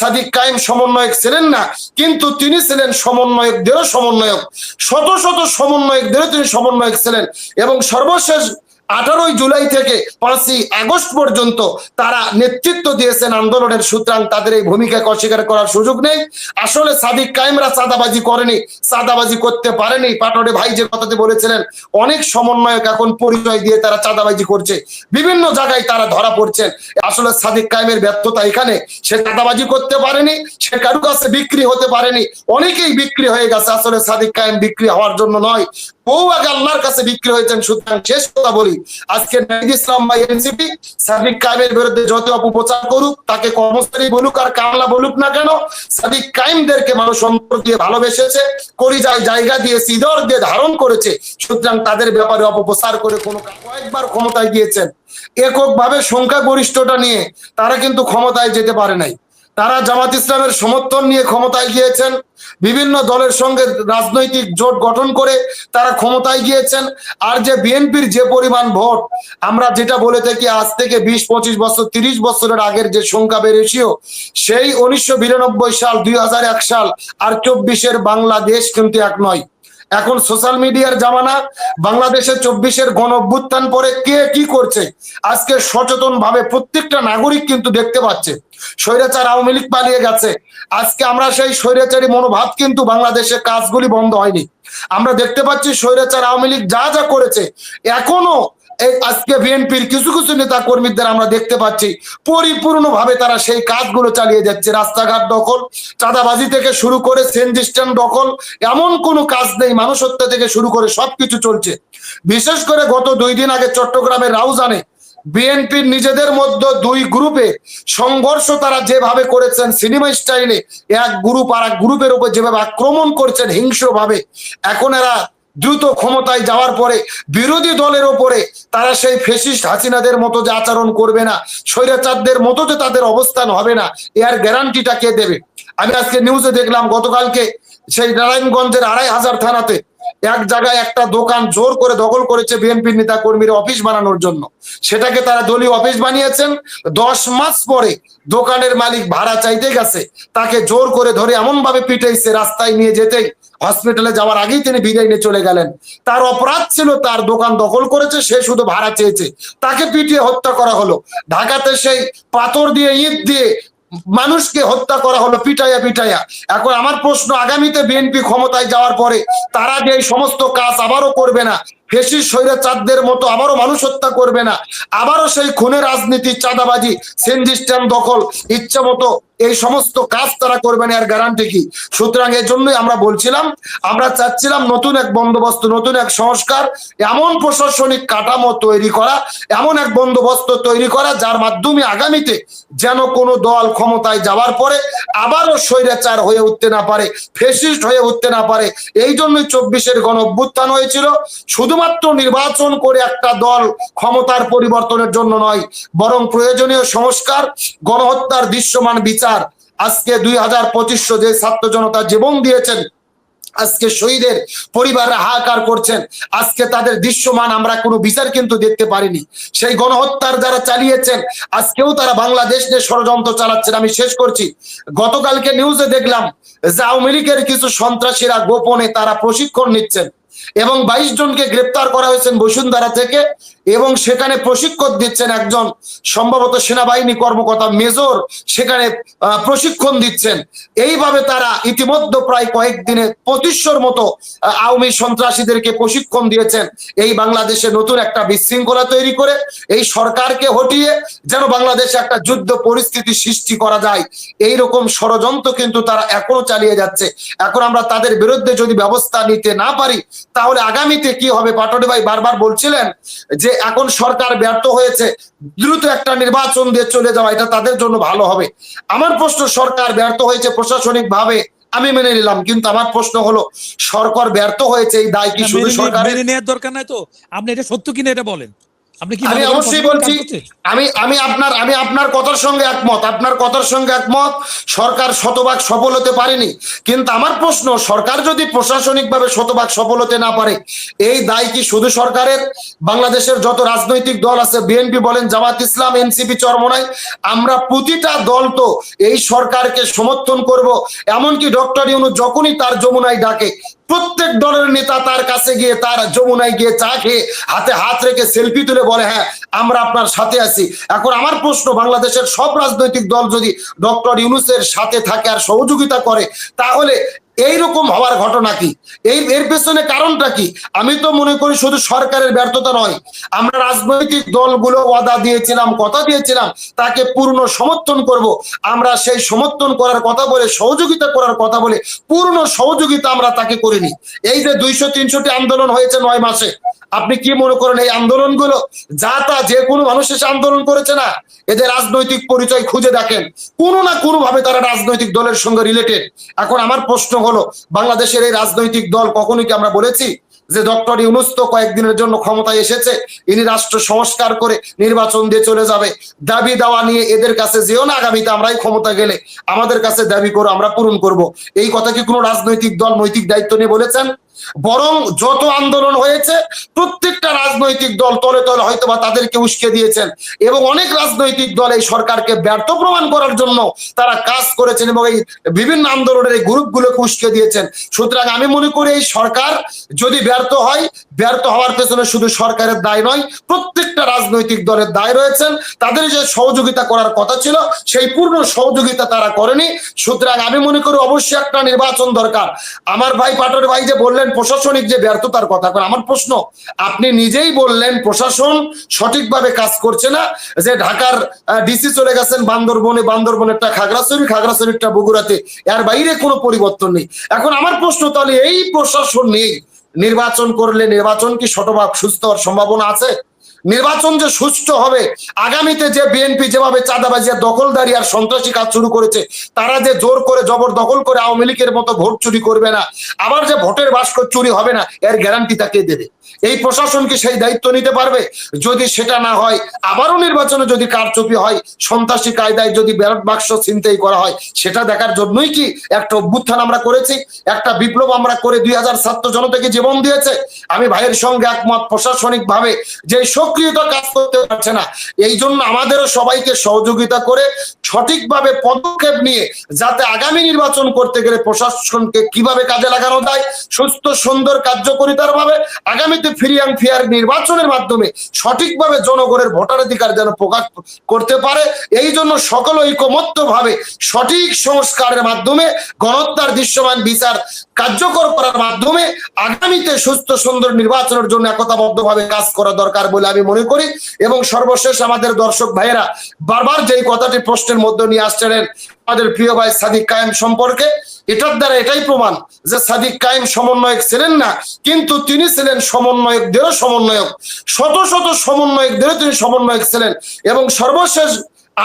সাদিক কায়েম সমন্বয়ক ছিলেন না, কিন্তু তিনি ছিলেন সমন্বয়কদেরও সমন্বয়ক। শত শত সমন্বয়কদেরও তিনি সমন্বয়ক ছিলেন এবং সর্বশেষ আঠারোই জুলাই থেকে পাঁচই আগস্ট পর্যন্ত তারা নেতৃত্ব দিয়েছেন আন্দোলনের সুতরাং তাদের এই ভূমিকাকে অস্বীকার করার সুযোগ নেই। আসলে সাদিক কায়েমরা চাঁদাবাজি করেনি, চাঁদাবাজি করতে পারেনি। পাটরে ভাই যে কথাতে বলেছিলেন, অনেক সমন্বয়ক এখন পরিচয় দিয়ে তারা চাঁদাবাজি করছে। বিভিন্ন জায়গায় তারা ধরা পড়ছেন। আসলে সাদিক কায়েমের ব্যর্থতা এখানে, সে চাঁদাবাজি করতে পারেনি, সে কারু কাছে বিক্রি হতে পারেনি, অনেকেই বিক্রি হয়ে গেছে। আসলে সাদিক কায়েম বিক্রি হওয়ার জন্য নয়। বহু আগে আল্লাহর কাছে বিক্রি হয়েছেন, সুতরাং শেষ কথা বলি আজকে নাইদ ইসলাম বা এনসিপি, সাদিক কায়েমের বিরুদ্ধে যত অপপ্রচার করুক, তাকে কর্মচারী বলুক আর কামলা বলুক না কেন, সাদিক কায়েমদেরকে মানুষ অন্তর দিয়ে ভালোবেসেছে করিজায় জায়গা দিয়ে সিদর দিয়ে ধারণ করেছে, সুতরাং তাদের ব্যাপারে অপপ্রচার করে কোনো কয়েকবার ক্ষমতায় গিয়েছেন। এককভাবে সংখ্যাগরিষ্ঠতা নিয়ে তারা কিন্তু ক্ষমতায় যেতে পারে নাই। তারা জামাত ইসলামের সমর্থন নিয়ে ক্ষমতায় গিয়েছেন। বিভিন্ন দলের সঙ্গে রাজনৈতিক জোট গঠন করে তারা ক্ষমতায় গিয়েছেন। আর যে বিএনপির যে পরিমাণ ভোট, আমরা যেটা বলে থাকি, আজ থেকে বিশ, পঁচিশ বছর, তিরিশ বছরের আগের যে সংখ্যা বেড়েছিল, সেই উনিশশো বিরানব্বই সাল, দুই হাজার এক সাল আর চব্বিশের বাংলাদেশ কিন্তু এক নয়। এখন সোশ্যাল মিডিয়ার জামানা বাংলাদেশে চব্বিশের গণ অভ্যুত্থান পরে কে কি করছে? আজকে সচেতন ভাবে প্রত্যেকটা নাগরিক কিন্তু দেখতে পাচ্ছে। স্বৈরাচার আওয়ামী লীগ পালিয়ে গেছে। আজকে আমরা সেই স্বৈরাচারী মনোভাব কিন্তু বাংলাদেশে কাজগুলি বন্ধ হয়নি। আমরা দেখতে পাচ্ছি স্বৈরাচার আওয়ামী লীগ যা যা করেছে, এখনও আজকে বিএনপির কিছু কিছু নেতা কর্মীদের আমরা দেখতে পাচ্ছি। পরিপূর্ণভাবে তারা সেই কাজগুলো চালিয়ে যাচ্ছে। রাস্তাঘাট দখল, চাঁদাবাজি থেকে শুরু করে সেন্ট স্ট্যান্ড দখল, এমন কোনো কাজ নেই। মানুষ হত্যা থেকে শুরু করে সবকিছু চলছে। বিশেষ করে গত দুই দিন আগে চট্টগ্রামের রাউজানে বিএনপির নিজেদের মধ্যে দুই গ্রুপে সংঘর্ষ তারা যেভাবে করেছেন সিনেমা স্টাইলে, এক গ্রুপ আর এক গ্রুপের উপর যেভাবে আক্রমণ করছেন হিংস্রভাবে, এখন এরা দ্রুত ক্ষমতায় যাওয়ার পরে বিরোধী দলের ওপরে তারা সেই ফেসিস্ট হাসিনাদের মতো যে আচরণ করবে না, স্বৈরাচারদের মতো যে তাদের অবস্থান হবে না এর গ্যারান্টিটা কে দেবে? আমি আজকে নিউজে দেখলাম গতকালকে সেই নারায়ণগঞ্জের আড়াই হাজার থানাতে এক জায়গায় একটা দোকান জোর করে দখল করেছে বিএনপির নেতা কর্মীর অফিস বানানোর জন্য। সেটাকে তারা দলীয় অফিস বানিয়েছেন। দশ মাস পরে দোকানের মালিক ভাড়া চাইতে গেছে, তাকে জোর করে ধরে এমন ভাবে পিটাইছে রাস্তায় নিয়ে যেতেই। হসপিটালে যাওয়ার আগেই তিনি বিদায় নিয়ে চলে গেলেন। তার অপরাধ ছিল, তার দোকান দখল করেছে, সে শুধু ভাড়া চেয়েছে। তাকে পিটিয়ে হত্যা করা হলো। ঢাকাতে সেই পাথর দিয়ে, ইট দিয়ে মানুষকে হত্যা করা হলো, পিটাইয়া পিটাইয়া। এখন আমার প্রশ্ন, আগামীতে বিএনপি ক্ষমতায় যাওয়ার পরে তারা যে সমস্ত কাজ আবারও করবে না ফেসিস স্বৈরাচারদের মতো আবারও মানুষ হত্যা করবে না। আবারও সেই খুনের রাজনীতি, চাঁদাবাজি সেন্ডিস্টান দখল, ইচ্ছা মতো এই সমস্ত কাজ তারা করবে না, এর গ্যারান্টি কি? সুতরাং এর জন্যই আমরা বলছিলাম, আমরা চাচ্ছিলাম নতুন এক বন্দোবস্ত, নতুন এক সংস্কার, এমন প্রশাসনিক কাঠামো তৈরি করা, এমন এক বন্দোবস্ত তৈরি করা, যার মাধ্যমে আগামীতে যেন কোনো দল ক্ষমতায় যাওয়ার পরে আবারও স্বৈরাচার হয়ে উঠতে না পারে ফেসিস্ট হয়ে উঠতে না পারে। এই জন্যই চব্বিশের গণ অভ্যুত্থান হয়েছিল শুধুমাত্র নির্বাচন করে একটা দল ক্ষমতার পরিবর্তনের জন্য নয়, বরং প্রয়োজনীয় সংস্কার, গণহত্যার দৃশ্যমান বিচার। আজকে দুই হাজার পঁচিশশো যে ছাত্র জনতা জীবন দিয়েছেন, আজকে শহীদের পরিবার হাহাকার করছেন, আজকে তাদের দৃশ্যমান আমরা কোনো বিচার কিন্তু দেখতে পারিনি। সেই গণহত্যার যারা চালিয়েছেন, আজকেও তারা বাংলাদেশ নিয়ে ষড়যন্ত্র চালাচ্ছেন। আমি শেষ করছি। গতকালকে নিউজে দেখলাম যে আওয়ামী লীগের কিছু সন্ত্রাসীরা গোপনে তারা প্রশিক্ষণ নিচ্ছেন। এবং বাইশ জনকে গ্রেপ্তার করা হয়েছেন বসুন্ধরা থেকে এবং সেখানে প্রশিক্ষণ দিচ্ছেন একজন সম্ভবত সেনাবাহিনী কর্মকর্তা মেজর, সেখানে প্রশিক্ষণ দিচ্ছেন। এইভাবে তারা ইতিমধ্যে প্রায় কয়েকদিনে পঁচিশশোর মতো আওয়ামী সন্ত্রাসীদেরকে প্রশিক্ষণ দিয়েছেন। এই বাংলাদেশে নতুন একটা বিশৃঙ্খলা তৈরি করে, এই সরকারকে হটিয়ে যেন বাংলাদেশে একটা যুদ্ধ পরিস্থিতি সৃষ্টি করা যায়। এই রকম ষড়যন্ত্র কিন্তু তারা এখনও চালিয়ে যাচ্ছে। এখন আমরা তাদের বিরুদ্ধে যদি ব্যবস্থা নিতে না পারি তাহলে আগামীতে কি হবে? পাটনি ভাই বারবার বলছিলেন যে এখন সরকার ব্যর্থ হয়েছে দ্রুত একটা নির্বাচন দিয়ে চলে যাওয়া এটা তাদের জন্য ভালো হবে। আমার প্রশ্ন সরকার ব্যর্থ হয়েছে প্রশাসনিক ভাবে আমি মেনে নিলাম কিন্তু আমার প্রশ্ন হলো সরকার ব্যর্থ হয়েছে এই দায় কি শুধু সরকার মেনে নেওয়ার দরকার নাই তো। আপনি এটা সত্য কিনা এটা বলেন? আমি অবশ্যই বলছি আমি আমি আপনার আমি আপনার কথার সঙ্গে একমত আপনার কথার সঙ্গে একমত সরকার শতভাগ সফল হতে পারেনি। কিন্তু আমার প্রশ্ন সরকার যদি প্রশাসনিকভাবে শতভাগ সফল হতে না পারে এই দায় কি শুধু সরকারের? বাংলাদেশের যত রাজনৈতিক দল আছে বিএনপি বলেন জামাত ইসলাম এনসিপি চরমনাই আমরা প্রতিটা দল তো এই সরকারকে সমর্থন করব। এমনকি ডক্টর ইউনু যখনই তার যমুনায় ডাকে প্রত্যেক দলের নেতা তার কাছে গিয়ে, তার যমুনায় গিয়ে চা খেয়ে হাতে হাত রেখে সেলফি তুলে বলে হ্যাঁ আমরা আপনার সাথে আছি। এখন আমার প্রশ্ন, বাংলাদেশের সব রাজনৈতিক দল যদি ডক্টর ইউনুসের সাথে থাকে আর সহযোগিতা করে, তাহলে এইরকম হওয়ার ঘটনা কি? এই, এর পেছনে কারণটা কি? আমি তো মনে করি শুধু সরকারের ব্যর্থতা নয়। আমরা রাজনৈতিক দলগুলো ওয়াদা দিয়েছিলাম, কথা দিয়েছিলাম, তাকে পূর্ণ সমর্থন করব। আমরা সেই সমর্থন করার কথা বলে, সহযোগিতা করার কথা বলে পূর্ণ সহযোগিতা আমরা তাকে করিনি। এই যে দুইশো তিনশোটি আন্দোলন হয়েছে নয় মাসে, আপনি কি মনে করেন এই আন্দোলনগুলো? যা তা যে কোনো মানুষ এসে আন্দোলন করেছে না, এদের রাজনৈতিক পরিচয় খুঁজে দেখেন। কোনো না কোনো ভাবে তারা রাজনৈতিক দলের সঙ্গে রিলেটেড এখন আমার প্রশ্ন হলো? বাংলাদেশের এই রাজনৈতিক দল কখনোই কি আমরা বলেছি যে ডক্টর ইউনুস তো কয়েকদিনের জন্য ক্ষমতায় এসেছে? ইনি রাষ্ট্র সংস্কার করে নির্বাচন দিয়ে চলে যাবে। দাবি দেওয়া নিয়ে এদের কাছে যেও না আগামীতে, আমরাই ক্ষমতা গেলে আমাদের কাছে দাবি করো, আমরা পূরণ করব। এই কথা কি কোনো রাজনৈতিক দল নৈতিক দায়িত্ব নিয়ে বলেছেন? বরং যত আন্দোলন হয়েছে, প্রত্যেকটা রাজনৈতিক দল তলে তলে হয়তো বা তাদেরকে উস্কে দিয়েছেন এবং অনেক রাজনৈতিক দল এই সরকারকে ব্যর্থ প্রমাণ করার জন্য তারা কাজ করেছেন এবং এই বিভিন্ন আন্দোলনের এই গ্রুপগুলোকে উস্কে দিয়েছেন। সুতরাং আমি মনে করি এই সরকার যদি ব্যর্থ হয় ব্যর্থ হওয়ার পেছনে শুধু সরকারের দায় নয়, প্রত্যেকটা রাজনৈতিক দলের দায় রয়েছেন। তাদের যে সহযোগিতা করার কথা ছিল, সেই পূর্ণ সহযোগিতা তারা করেনি। সুতরাং আমি মনে করি অবশ্যই একটা নির্বাচন দরকার। আমার ভাই পাটর ভাই যে বললেন প্রশাসনিক যে ব্যর্থতার কথা আমার প্রশ্ন, আপনি নিজেই বললেন প্রশাসন সঠিকভাবে কাজ করছে না, যে ঢাকার ডিসি চলে গেছেন বান্দরবনে, বান্দরবনেরটা খাগড়াছড়ি খাগড়াছড়িটা বগুড়াতে। এর বাইরে কোনো পরিবর্তন নেই। এখন আমার প্রশ্ন তাহলে এই প্রশাসন নেই নির্বাচন করলে নির্বাচন কি শতভাগ সুস্থ হওয়ার সম্ভাবনা আছে? নির্বাচন যে সুষ্ঠু হবে, আগামীতে যে বিএনপি যেভাবে চাঁদাবাজি আর দখলদারি আর সন্ত্রাসী কাজ শুরু করেছে, তারা যে জোর করে জবরদখল করে আওয়ামী লীগের মতো ভোট চুরি করবে না, আবার যে ভোটের বাস্ক চুরি হবে না, এর গ্যারান্টি তাকে দেবে। এই প্রশাসন কি সেই দায়িত্ব নিতে পারবে? যদি সেটা না হয়, আবারও নির্বাচনে যদি কারচুপি হয়, সন্ত্রাসী কায়দায় যদি ব্যালট বাক্স চিন্তাই করা হয়, সেটা দেখার জন্যই কি একটা অভ্যুত্থান আমরা করেছি? একটা বিপ্লব আমরা করে দুই হাজার ছাত্র জনতাকে জীবন দিয়েছে? আমি ভাইয়ের সঙ্গে একমত প্রশাসনিক ভাবে যে সক্রিয়তা কাজ করতে পারছে না। এই জন্য আমাদেরও সবাইকে সহযোগিতা করে সঠিকভাবে পদক্ষেপ নিয়ে যাতে আগামী নির্বাচন করতে গেলে প্রশাসনকে কীভাবে কাজে লাগানো যায়, সুস্থ, সুন্দর, কার্যকরিতার ভাবে আগামীতে ফ্রি অ্যান্ড ফেয়ার নির্বাচনের মাধ্যমে সঠিকভাবে জনগণের ভোটাধিকার যেন প্রকাশ করতে পারে এই জন্য সকল ঐকমত্য ভাবে সঠিক সংস্কারের মাধ্যমে, গণহত্যার দৃশ্যমান বিচার কার্যকর করার মাধ্যমে আগামীতে সুস্থ, সুন্দর নির্বাচনের জন্য একতাবদ্ধভাবে কাজ করা দরকার বলে আমি মনে করি এবং সর্বশেষ আমাদের দর্শক ভাইয়েরা বারবার যেই কথাটি প্রশ্নের মধ্যে নিয়ে আসছিলেন, আমাদের প্রিয় ভাই সাদিক কায়েম সম্পর্কে, এটার দ্বারা এটাই প্রমাণ যে সাদিক কায়েম সমন্বয়ক ছিলেন না, কিন্তু তিনি ছিলেন সমন্বয়কদেরও সমন্বয়ক। শত শত সমন্বয়কদেরও তিনি সমন্বয়ক ছিলেন এবং সর্বশেষ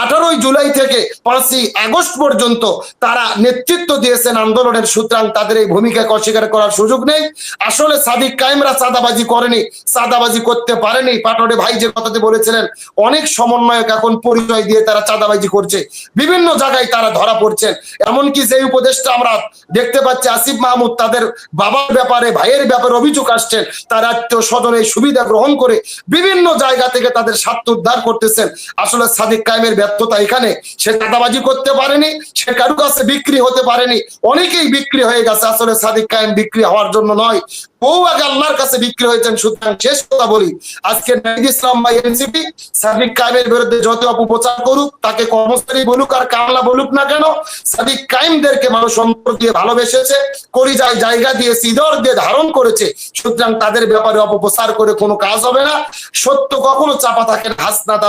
আঠারোই জুলাই থেকে পাঁচই আগস্ট পর্যন্ত তারা নেতৃত্ব দিয়েছেন আন্দোলনের সুতরাং তাদের এই ভূমিকাকে অস্বীকার করার সুযোগ নেই। আসলে সাদিক কায়েমরা চাঁদাবাজি করেনি, চাঁদাবাজি করতে পারেনি। পাটরে ভাই যে কথাতে বলেছিলেন, অনেক সমন্বয়ক এখন পরিচয় দিয়ে তারা চাঁদাবাজি করছে। বিভিন্ন জায়গায় তারা ধরা পড়ছেন। এমনকি যে উপদেশটা আমরা দেখতে পাচ্ছি, আসিফ মাহমুদ, তাদের বাবার ব্যাপারে, ভাইয়ের ব্যাপারে অভিযোগ আসছেন তার আত্মীয় স্বজন এই সুবিধা গ্রহণ করে বিভিন্ন জায়গা থেকে তাদের স্বার্থ উদ্ধার করতেছেন। আসলে সাদিক কায়েমের ব্যর্থতা এখানে, সে চাঁদাবাজি করতে পারেনি, সে কারও কাছে বিক্রি হতে পারেনি। অনেকেই বিক্রি হয়ে গেছে, আসলে সাদিক কায়েম বিক্রি হওয়ার জন্য নয়। আগে আল্লাহর কাছে বিক্রি হয়েছেন, সুতরাং শেষ কথা বলি, আজকে নাইদ ইসলাম বা এনসিপি সাদিক কায়েমের বিরুদ্ধে যত অপপ্রচার করুক, তাকে বলুক আর কামলা বলুক না কেন, সাদিক কায়েমদেরকে মানুষ অন্তর দিয়ে ভালোবেসেছে করিজায় জায়গা দিয়ে সিদর দিয়ে ধারণ করেছে, সুতরাং তাদের ব্যাপারে অপপ্রচার করে কোনো কাজ হবে না। সত্য কখনো চাপা থাকে না। হাসনাত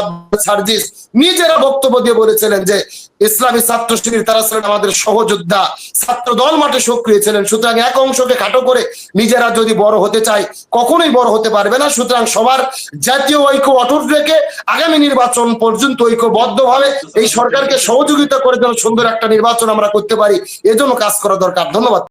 সার্জিস নিজেরা বক্তব্য দিয়ে বলেছিলেন যে, ইসলামী ছাত্র শিবির তারা ছিলেন আমাদের সহযোদ্ধা ছাত্র দল মাঠে সক্রিয় ছিলেন, সুতরাং এক অংশকে খাটো করে নিজেরা বড় হতে চাই কখনোই বড় হতে পারবে না। সুতরাং সবার জাতীয় ঐক্য অটুট রেখে আগামী নির্বাচন পর্যন্ত ঐক্যবদ্ধভাবে এই সরকারকে সহযোগিতা করে যেন সুন্দর একটা নির্বাচন আমরা করতে পারি, এজন্য কাজ করা দরকার। ধন্যবাদ।